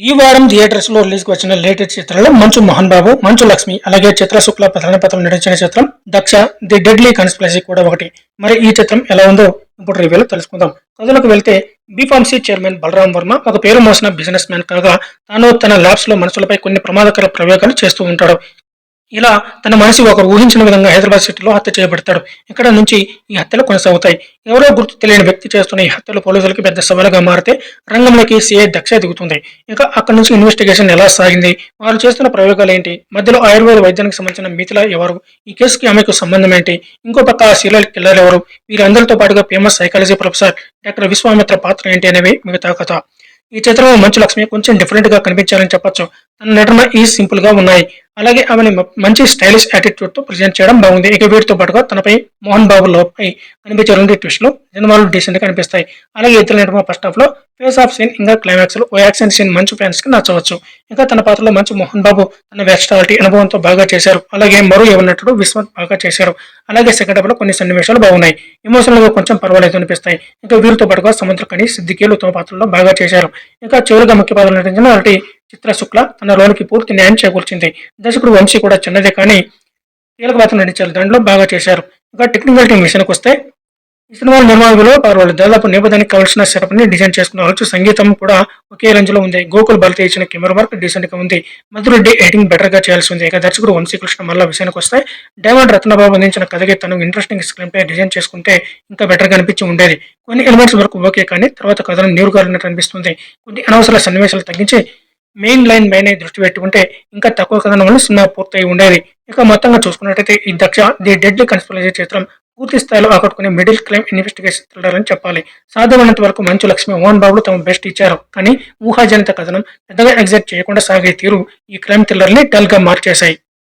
ఈ వారం థియేటర్స్లో రిలీజ్ వచ్చిన లేటెస్ట్ చిత్రాల్లో మంచు మోహన్ బాబు మంచు లక్ష్మి అలాగే చిత్ర శుక్ల ప్రధాన పత్రం నటించిన చిత్రం దక్ష ది డెడ్లీ కన్స్పిరసీ కూడా ఒకటి. మరి ఈ చిత్రం ఎలా ఉందో ఇప్పుడు రివ్యూలో తెలుసుకుందాం. కథలకు వెళ్తే బీఫార్మసీ చైర్మన్ బలరాం వర్మ ఒక పేరు మోసిన బిజినెస్ మ్యాన్ కాగా తాను తన ల్యాబ్స్లో మనుషులపై కొన్ని ప్రమాదకర ప్రయోగాలు చేస్తూ ఉంటాడు. ఇలా తన మనిషి ఒకరు ఊహించిన విధంగా హైదరాబాద్ సిటీలో హత్య చేయబడతాడు. ఇక్కడ నుంచి ఈ హత్యలు కొనసాగుతాయి. ఎవరో గుర్తు తెలియని వ్యక్తి చేస్తున్న ఈ హత్యలు పోలీసులకి పెద్ద సవాలుగా మారితే రంగంలోకి సిఐ దక్ష దిగుతుంది. ఇక అక్కడ నుంచి ఇన్వెస్టిగేషన్ ఎలా సాగింది? వారు చేస్తున్న ప్రయోగాలు ఏంటి? మధ్యలో ఆయుర్వేద వైద్యానికి సంబంధించిన మిథిల ఎవరు? ఈ కేసుకి ఆమెకు సంబంధం ఏంటి? ఇంకో పక్క ఆ సీరియల్ కిల్లర్ ఎవరు? వీరందరితో పాటుగా famous psychology professor doctor Vishwamitra పాత్ర ఏంటి అనేవి మిగతా కథ. ఈ చిత్రంలో మంచు లక్ష్మి కొంచెం డిఫరెంట్గా కనిపించాలని చెప్పొచ్చు. తన నటన ఈ సింపుల్గా ఉన్నాయి. అలాగే ఆమెని మంచి స్టైలిష్ యాటిట్యూడ్తో ప్రజెంట్ చేయడం బాగుంది. ఇక వీటితో పాటుగా తనపై మోహన్ బాబు లోపై కనిపించే రెండు ట్విస్ట్లో సినిమాలు డీసెంట్గా కనిపిస్తాయి. అలాగే ఇద్దరు నటన ఫస్ట్ హాఫ్లో ఫేస్ ఆఫ్ సీన్ ఇంకా క్లైమాక్స్లో ఓ యాక్షన్ సీన్ మంచి ఫ్యాన్స్కి నచ్చవచ్చు. ఇంకా తన పాత్రలో మంచి మోహన్ బాబు తన వెస్టాలిటీ అనుభవంతో బాగా చేశారు. అలాగే మరో నటుడు విశ్వత్ బాగా చేశారు. అలాగే సెకండ్ హాఫ్లో కొన్ని సన్నివేశాలు బాగున్నాయి. ఎమోషనల్గా కొంచెం పర్వాలేదు అనిపిస్తాయి. ఇంకా వీరితో పాటుగా సముద్రకని సిద్దికేలు తమ పాత్రలో బాగా చేశారు. ఇంకా చివరిగా ముఖ్య పాత్రలు నటించిన నటి చిత్ర శుక్ల తన లోనికి పూర్తి న్యాయం చేకూర్చింది. దర్శకుడు వంశీ కూడా చిన్నదే కానీ కీలక పాత్ర నటించారు. దాంట్లో బాగా చేశారు. ఇంకా టెక్నికల్ టీం విషయానికి వస్తే ఈ సినిమా నిర్మాణంలో వాళ్ళు దాదాపు నేపథ్యానికి కావాల్సిన సెటప్ని డిజైన్ చేసుకున్నారు సంగీతం కూడా ఒకే రేంజ్లో ఉంది. గోకుల్ భరతి ఇచ్చిన కెమెరా వర్క్ డీసెంట్గా ఉంది. మధురెడ్డి ఎడిటింగ్ బెటర్గా చేయాల్సి ఉంది. ఇక దర్శకుడు వంశీకృష్ణ మళ్ళా విషయానికి వస్తే డైమండ్ రత్నబాబు అందించిన కథకి తను ఇంట్రెస్టింగ్ స్క్రీన్ ప్లే డిజైన్ చేసుకుంటే ఇంకా బెటర్గా అనిపించి ఉండేది. కొన్ని ఎలిమెంట్స్ వరకు ఓకే కానీ తర్వాత కథను నీరుగారినట్టు అనిపిస్తుంది. కొన్ని అనవసర సన్నివేశాలు తగ్గించి మెయిన్ లైన్ పైన దృష్టి పెట్టుకుంటే ఇంకా తక్కువ కథనం వల్ల సినిమా పూర్తయి ఉండేది. ఇక మొత్తంగా చూసుకున్నట్టయితే ఈ దక్ష ది డెడ్లీ కన్స్పిరసీ చిత్రం పూర్తి స్థాయిలో ఆకట్టుకునే మిడిల్ క్లైమ్ ఇన్వెస్టిగేషన్ థ్రిల్లర్ అని చెప్పాలి. సాధ్యమైనంత వరకు మంచు లక్ష్మి మోహన్ బాబులు తమ బెస్ట్ ఇచ్చారు. కానీ ఊహాజనిత కథనం పెద్దగా ఎగ్జైట్ చేయకుండా సాగే తీరు ఈ క్రైమ్ థ్రిల్లర్ని డల్గా డల్గా మార్చేశాయి.